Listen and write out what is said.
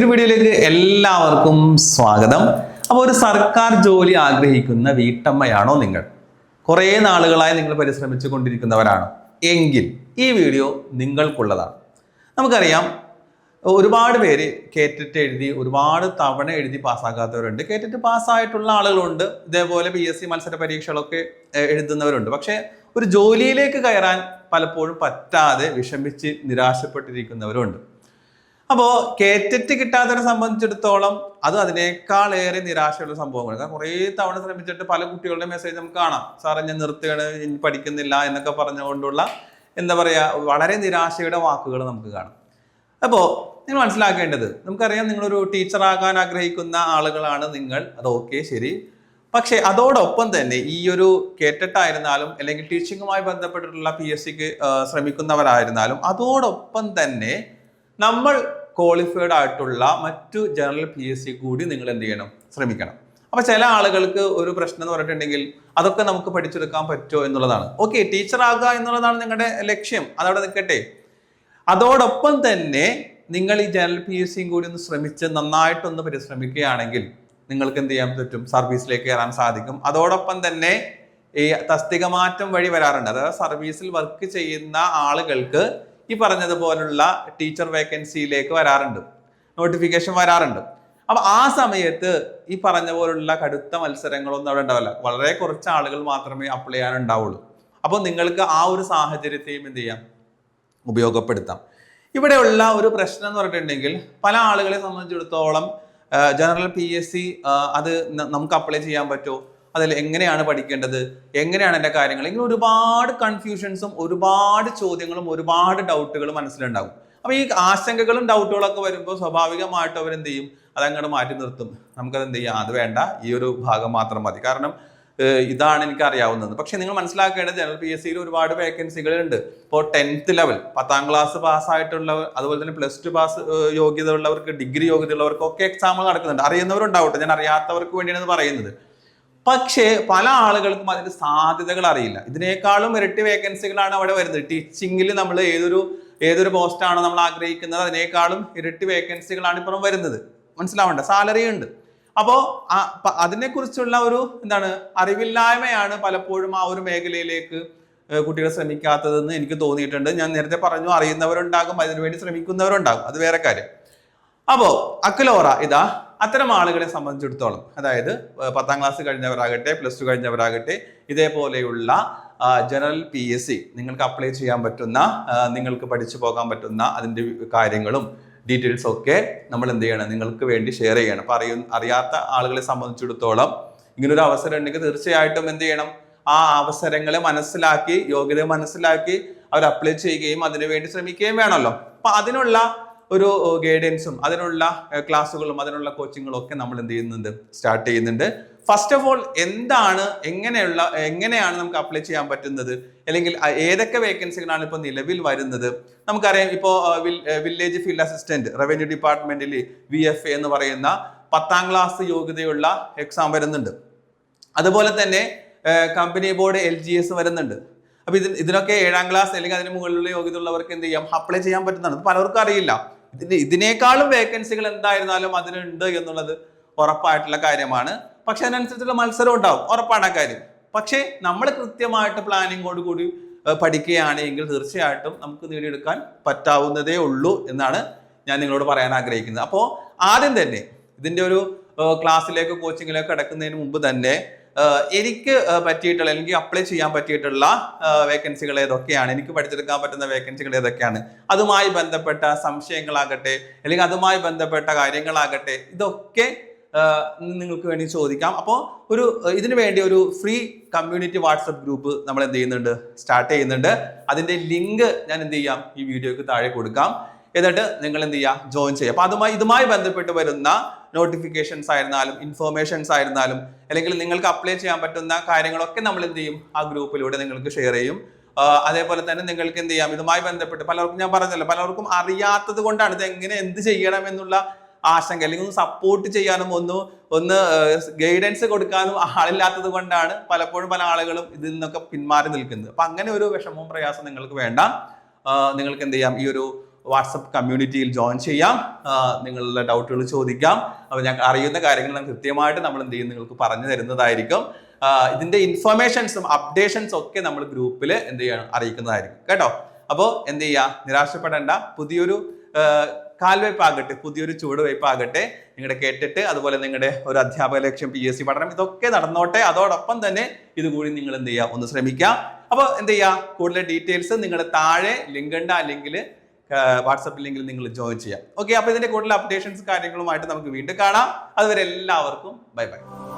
പുതിയൊരു വീഡിയോയിലേക്ക് എല്ലാവർക്കും സ്വാഗതം. അപ്പോൾ ഒരു സർക്കാർ ജോലി ആഗ്രഹിക്കുന്ന വീട്ടമ്മയാണോ നിങ്ങൾ? കുറേ നാളുകളായി നിങ്ങൾ പരിശ്രമിച്ചു കൊണ്ടിരിക്കുന്നവരാണ്. എങ്കിൽ ഈ വീഡിയോ നിങ്ങൾക്കുള്ളതാണ്. നമുക്കറിയാം ഒരുപാട് പേര് കേറ്റിട്ട് എഴുതി ഒരുപാട് തവണ എഴുതി പാസ്സാകാത്തവരുണ്ട്. കേറ്റിട്ട് പാസ്സായിട്ടുള്ള ആളുകളുണ്ട്. ഇതേപോലെ പി എസ് സി മത്സര പരീക്ഷകളൊക്കെ എഴുതുന്നവരുണ്ട്. പക്ഷേ ഒരു ജോലിയിലേക്ക് കയറാൻ പലപ്പോഴും പറ്റാതെ വിഷമിച്ച് നിരാശപ്പെട്ടിരിക്കുന്നവരുണ്ട്. അപ്പോൾ കേറ്ററ്റ് കിട്ടാത്തവരെ സംബന്ധിച്ചിടത്തോളം അത് അതിനേക്കാൾ ഏറെ നിരാശയുള്ള സംഭവങ്ങൾ കാരണം കുറേ തവണ ശ്രമിച്ചിട്ട് പല കുട്ടികളുടെ മെസ്സേജ് നമുക്ക് കാണാം. സാറേ ഞാൻ നിർത്തുകയാണ് ഇനി പഠിക്കുന്നില്ല എന്നൊക്കെ പറഞ്ഞുകൊണ്ടുള്ള എന്താ പറയാ വളരെ നിരാശയുടെ വാക്കുകൾ നമുക്ക് കാണാം. അപ്പോൾ നിങ്ങൾ മനസ്സിലാക്കേണ്ടത് നമുക്കറിയാം നിങ്ങളൊരു ടീച്ചറാകാൻ ആഗ്രഹിക്കുന്ന ആളുകളാണ് നിങ്ങൾ. അത് ഓക്കെ ശരി. പക്ഷേ അതോടൊപ്പം തന്നെ ഈ ഒരു കേട്ടിട്ടായിരുന്നാലും അല്ലെങ്കിൽ ടീച്ചിങ്ങുമായി ബന്ധപ്പെട്ടിട്ടുള്ള പി എസ് സിക്ക് ശ്രമിക്കുന്നവരായിരുന്നാലും അതോടൊപ്പം തന്നെ നമ്മൾ ക്വാളിഫൈഡ് ആയിട്ടുള്ള മറ്റു ജനറൽ പി എസ് സി കൂടി നിങ്ങൾ എന്ത് ചെയ്യണം? ശ്രമിക്കണം. അപ്പൊ ചില ആളുകൾക്ക് ഒരു പ്രശ്നം എന്ന് പറഞ്ഞിട്ടുണ്ടെങ്കിൽ അതൊക്കെ നമുക്ക് പഠിച്ചെടുക്കാൻ പറ്റുമോ എന്നുള്ളതാണ്. ഓക്കെ ടീച്ചർ ആകുക എന്നുള്ളതാണ് നിങ്ങളുടെ ലക്ഷ്യം. അതവിടെ നിൽക്കട്ടെ. അതോടൊപ്പം തന്നെ നിങ്ങൾ ഈ ജനറൽ പി എസ് സിയും കൂടി ഒന്ന് ശ്രമിച്ച് നന്നായിട്ടൊന്ന് പരിശ്രമിക്കുകയാണെങ്കിൽ നിങ്ങൾക്ക് എന്ത് ചെയ്യാൻ പറ്റും? സർവീസിലേക്ക് കയറാൻ സാധിക്കും. അതോടൊപ്പം തന്നെ ഈ തസ്തിക മാറ്റം വഴി വരാറുണ്ട്. അതായത് സർവീസിൽ വർക്ക് ചെയ്യുന്ന ആളുകൾക്ക് ഈ പറഞ്ഞതുപോലുള്ള ടീച്ചർ വേക്കൻസിയിലേക്ക് വരാറുണ്ട്. നോട്ടിഫിക്കേഷൻ വരാറുണ്ട്. അപ്പൊ ആ സമയത്ത് ഈ പറഞ്ഞ പോലുള്ള കടുത്ത മത്സരങ്ങളൊന്നും അവിടെ ഉണ്ടാവില്ല. വളരെ കുറച്ച് ആളുകൾ മാത്രമേ അപ്ലൈ ചെയ്യാനുണ്ടാവുള്ളൂ. അപ്പോൾ നിങ്ങൾക്ക് ആ ഒരു സാഹചര്യത്തെയും എന്ത് ചെയ്യാം? ഉപയോഗപ്പെടുത്താം. ഇവിടെയുള്ള ഒരു പ്രശ്നം എന്ന് പറഞ്ഞിട്ടുണ്ടെങ്കിൽ പല ആളുകളെ സംബന്ധിച്ചിടത്തോളം ജനറൽ പി എസ് സി അത് നമുക്ക് അപ്ലൈ ചെയ്യാൻ പറ്റുമോ അതിൽ എങ്ങനെയാണ് പഠിക്കേണ്ടത്? എങ്ങനെയാണ് എന്റെ കാര്യങ്ങൾ? ഇങ്ങനെ ഒരുപാട് കൺഫ്യൂഷൻസും ഒരുപാട് ചോദ്യങ്ങളും ഒരുപാട് ഡൗട്ടുകളും മനസ്സിലുണ്ടാകും. അപ്പൊ ഈ ആശങ്കകളും ഡൗട്ടുകളൊക്കെ വരുമ്പോൾ സ്വാഭാവികമായിട്ട് അവരെന്ത് ചെയ്യും അതങ്ങോട്ട് മാറ്റി നിർത്തും. നമുക്കത് എന്ത് ചെയ്യാം? അത് വേണ്ട. ഈ ഒരു ഭാഗം മാത്രം മതി. കാരണം ഇതാണ് എനിക്ക് അറിയാവുന്നത് പക്ഷെ നിങ്ങൾ മനസ്സിലാക്കേണ്ടത് ജനറൽ പി എസ് സിയിൽ ഒരുപാട് വേക്കൻസികൾ ഉണ്ട് ഇപ്പോൾ ടെൻത്ത് ലെവൽ പത്താം ക്ലാസ് പാസ്സായിട്ടുള്ളവർ അതുപോലെ തന്നെ പ്ലസ് ടു പാസ് യോഗ്യത ഉള്ളവർക്ക് ഡിഗ്രി യോഗ്യത ഉള്ളവർക്ക് ഒക്കെ എക്സാമുകൾ നടക്കുന്നുണ്ട്. അറിയുന്നവരുണ്ടാവട്ടെ. ഞാൻ അറിയാത്തവർക്ക് വേണ്ടിയാണ് പറയുന്നത്. പക്ഷേ പല ആളുകൾക്കും അതിന്റെ സാധ്യതകൾ അറിയില്ല. ഇതിനേക്കാളും ഇരട്ടി വേക്കൻസികളാണ് അവിടെ വരുന്നത്. ടീച്ചിങ്ങിൽ നമ്മൾ ഏതൊരു ഏതൊരു പോസ്റ്റാണോ നമ്മൾ ആഗ്രഹിക്കുന്നത് അതിനേക്കാളും ഇരട്ടി വേക്കൻസികളാണ് ഇപ്പുറം വരുന്നത്. മനസ്സിലാവണ്ട? സാലറി ഉണ്ട്. അപ്പോൾ അതിനെക്കുറിച്ചുള്ള ഒരു എന്താണ് അറിവില്ലായ്മയാണ് പലപ്പോഴും ആ ഒരു മേഖലയിലേക്ക് കുട്ടികൾ ശ്രമിക്കാത്തതെന്ന് എനിക്ക് തോന്നിയിട്ടുണ്ട്. ഞാൻ നേരത്തെ പറഞ്ഞു അറിയുന്നവരുണ്ടാകും അതിനുവേണ്ടി ശ്രമിക്കുന്നവരുണ്ടാകും. അത് വേറെ കാര്യം. അപ്പോ അക്കലോറ ഇതാ അത്തരം ആളുകളെ സംബന്ധിച്ചിടത്തോളം അതായത് പത്താം ക്ലാസ് കഴിഞ്ഞവരാകട്ടെ പ്ലസ് ടു കഴിഞ്ഞവരാകട്ടെ ഇതേപോലെയുള്ള ജനറൽ പി എസ് സി നിങ്ങൾക്ക് അപ്ലൈ ചെയ്യാൻ പറ്റുന്ന നിങ്ങൾക്ക് പഠിച്ചു പോകാൻ പറ്റുന്ന അതിന്റെ കാര്യങ്ങളും ഡീറ്റെയിൽസ് ഒക്കെ നമ്മൾ എന്ത് ചെയ്യണം നിങ്ങൾക്ക് വേണ്ടി ഷെയർ ചെയ്യണം. അപ്പം അറിയ അറിയാത്ത ആളുകളെ സംബന്ധിച്ചിടത്തോളം ഇങ്ങനൊരു അവസരം ഉണ്ടെങ്കിൽ തീർച്ചയായിട്ടും എന്ത് ചെയ്യണം ആ അവസരങ്ങളെ മനസ്സിലാക്കി യോഗ്യത മനസ്സിലാക്കി അവർ അപ്ലൈ ചെയ്യുകയും അതിനുവേണ്ടി ശ്രമിക്കുകയും വേണമല്ലോ. അപ്പം അതിനുള്ള ഒരു ഗൈഡൻസും അതിനുള്ള ക്ലാസ്സുകളും അതിനുള്ള കോച്ചിങ്ങുകളും ഒക്കെ നമ്മൾ എന്ത് ചെയ്യുന്നുണ്ട്? സ്റ്റാർട്ട് ചെയ്യുന്നുണ്ട്. ഫസ്റ്റ് ഓഫ് ഓൾ എന്താണ് എങ്ങനെയുള്ള എങ്ങനെയാണ് നമുക്ക് അപ്ലൈ ചെയ്യാൻ പറ്റുന്നത്? അല്ലെങ്കിൽ ഏതൊക്കെ വേക്കൻസികളാണ് ഇപ്പോൾ നിലവിൽ വരുന്നത്? നമുക്കറിയാം ഇപ്പോൾ വില്ലേജ് ഫീൽഡ് അസിസ്റ്റന്റ് റവന്യൂ ഡിപ്പാർട്ട്മെന്റിൽ വി എഫ് എന്ന് പറയുന്ന പത്താം ക്ലാസ് യോഗ്യതയുള്ള എക്സാം വരുന്നുണ്ട്. അതുപോലെ തന്നെ company board L G S വരുന്നുണ്ട്. അപ്പൊ ഇതിന് ഇതിനൊക്കെ ഏഴാം ക്ലാസ് അല്ലെങ്കിൽ അതിന് മുകളിലുള്ള യോഗ്യത ഉള്ളവർക്ക് എന്ത് ചെയ്യാം? അപ്ലൈ ചെയ്യാൻ പറ്റുന്നതാണ്. പലർക്കും അറിയില്ല. ഇതിനേക്കാളും വേക്കൻസികൾ എന്തായിരുന്നാലും അതിനുണ്ട് എന്നുള്ളത് ഉറപ്പായിട്ടുള്ള കാര്യമാണ്. പക്ഷെ അതിനനുസരിച്ചുള്ള മത്സരം ഉണ്ടാവും. ഉറപ്പാണ് ആ കാര്യം. പക്ഷേ നമ്മൾ കൃത്യമായിട്ട് പ്ലാനിങ്ങോട് കൂടി പഠിക്കുകയാണെങ്കിൽ തീർച്ചയായിട്ടും നമുക്ക് നേടിയെടുക്കാൻ പറ്റാവുന്നതേ ഉള്ളൂ എന്നാണ് ഞാൻ നിങ്ങളോട് പറയാൻ ആഗ്രഹിക്കുന്നത്. അപ്പോൾ ആദ്യം തന്നെ ഇതിന്റെ ഒരു ക്ലാസ്സിലേക്ക് കോച്ചിങ്ങിലേക്ക് കിടക്കുന്നതിന് മുമ്പ് തന്നെ എനിക്ക് പറ്റിയിട്ടുള്ള എനിക്ക് അപ്ലൈ ചെയ്യാൻ പറ്റിയിട്ടുള്ള വേക്കൻസികൾ ഏതൊക്കെയാണ്? എനിക്ക് പഠിച്ചെടുക്കാൻ പറ്റുന്ന വേക്കൻസികൾ ഏതൊക്കെയാണ്? അതുമായി ബന്ധപ്പെട്ട സംശയങ്ങളാകട്ടെ അല്ലെങ്കിൽ അതുമായി ബന്ധപ്പെട്ട കാര്യങ്ങളാകട്ടെ ഇതൊക്കെ നിങ്ങൾക്ക് വേണ്ടി ചോദിക്കാം. അപ്പോൾ ഒരു ഇതിനു വേണ്ടി ഒരു ഫ്രീ കമ്മ്യൂണിറ്റി വാട്സപ്പ് ഗ്രൂപ്പ് നമ്മൾ എന്ത് ചെയ്യുന്നുണ്ട്? സ്റ്റാർട്ട് ചെയ്യുന്നുണ്ട്. അതിന്റെ ലിങ്ക് ഞാൻ എന്ത് ചെയ്യാം? ഈ വീഡിയോക്ക് താഴെ കൊടുക്കാം. എന്നിട്ട് നിങ്ങൾ എന്ത് ചെയ്യുക? ജോയിൻ ചെയ്യുക. അപ്പൊ അതുമായി ഇതുമായി ബന്ധപ്പെട്ട് വരുന്ന നോട്ടിഫിക്കേഷൻസ് ആയിരുന്നാലും ഇൻഫോർമേഷൻസ് ആയിരുന്നാലും അല്ലെങ്കിൽ നിങ്ങൾക്ക് അപ്ലൈ ചെയ്യാൻ പറ്റുന്ന കാര്യങ്ങളൊക്കെ നമ്മൾ എന്ത് ചെയ്യും? ആ ഗ്രൂപ്പിലൂടെ നിങ്ങൾക്ക് ഷെയർ ചെയ്യും. അതേപോലെ തന്നെ നിങ്ങൾക്ക് എന്ത് ചെയ്യാം? ഇതുമായി ബന്ധപ്പെട്ട് പലർക്കും ഞാൻ പറഞ്ഞല്ലോ പലർക്കും അറിയാത്തത് കൊണ്ടാണ് ഇത് എങ്ങനെ എന്ത് ചെയ്യണം എന്നുള്ള ആശങ്ക അല്ലെങ്കിൽ ഒന്ന് സപ്പോർട്ട് ചെയ്യാനും ഒന്ന് ഒന്ന് ഗൈഡൻസ് കൊടുക്കാനും ആളില്ലാത്തത് കൊണ്ടാണ് പലപ്പോഴും പല ആളുകളും ഇതിൽ നിന്നൊക്കെ പിന്മാറി നിൽക്കുന്നത്. അപ്പൊ അങ്ങനെ ഒരു വിഷമവും പ്രയാസം നിങ്ങൾക്ക് വേണ്ട. നിങ്ങൾക്ക് എന്ത് ചെയ്യാം? ഈ ഒരു വാട്സപ്പ് കമ്മ്യൂണിറ്റിയിൽ ജോയിൻ ചെയ്യാം. നിങ്ങളുടെ ഡൗട്ടുകൾ ചോദിക്കാം. അപ്പോൾ ഞങ്ങൾക്ക് അറിയുന്ന കാര്യങ്ങൾ കൃത്യമായിട്ട് നമ്മൾ എന്ത് ചെയ്യും? നിങ്ങൾക്ക് പറഞ്ഞു തരുന്നതായിരിക്കും. ഇതിന്റെ ഇൻഫർമേഷൻസും അപ്ഡേഷൻസും ഒക്കെ നമ്മൾ ഗ്രൂപ്പിൽ എന്ത് ചെയ്യണം അറിയിക്കുന്നതായിരിക്കും. കേട്ടോ? അപ്പോൾ എന്ത് ചെയ്യുക നിരാശപ്പെടേണ്ട. പുതിയൊരു കാൽവയ്പ്പാകട്ടെ പുതിയൊരു ചുവടുവയ്പാകട്ടെ നിങ്ങളുടെ കേട്ടിട്ട് അതുപോലെ നിങ്ങളുടെ ഒരു അധ്യാപക ലക്ഷ്യം പി എസ് സി പഠനം ഇതൊക്കെ നടന്നോട്ടെ. അതോടൊപ്പം തന്നെ ഇതുകൂടി നിങ്ങൾ എന്ത് ചെയ്യുക ഒന്ന് ശ്രമിക്കാം. അപ്പോൾ എന്ത് ചെയ്യുക കൂടുതൽ ഡീറ്റെയിൽസ് നിങ്ങളുടെ താഴെ ലിങ്ക് ഉണ്ട് ആ ലിങ്കിൽ വാട്സപ്പ് ലിങ്കിൽ നിങ്ങൾ ജോയിൻ ചെയ്യാം. ഓക്കെ അപ്പോൾ ഇതിന്റെ കൂടുതൽ അപ്ഡേഷൻസ് കാര്യങ്ങളുമായിട്ട് നമുക്ക് വീണ്ടും കാണാം. അതുവരെ എല്ലാവർക്കും ബൈ ബൈ.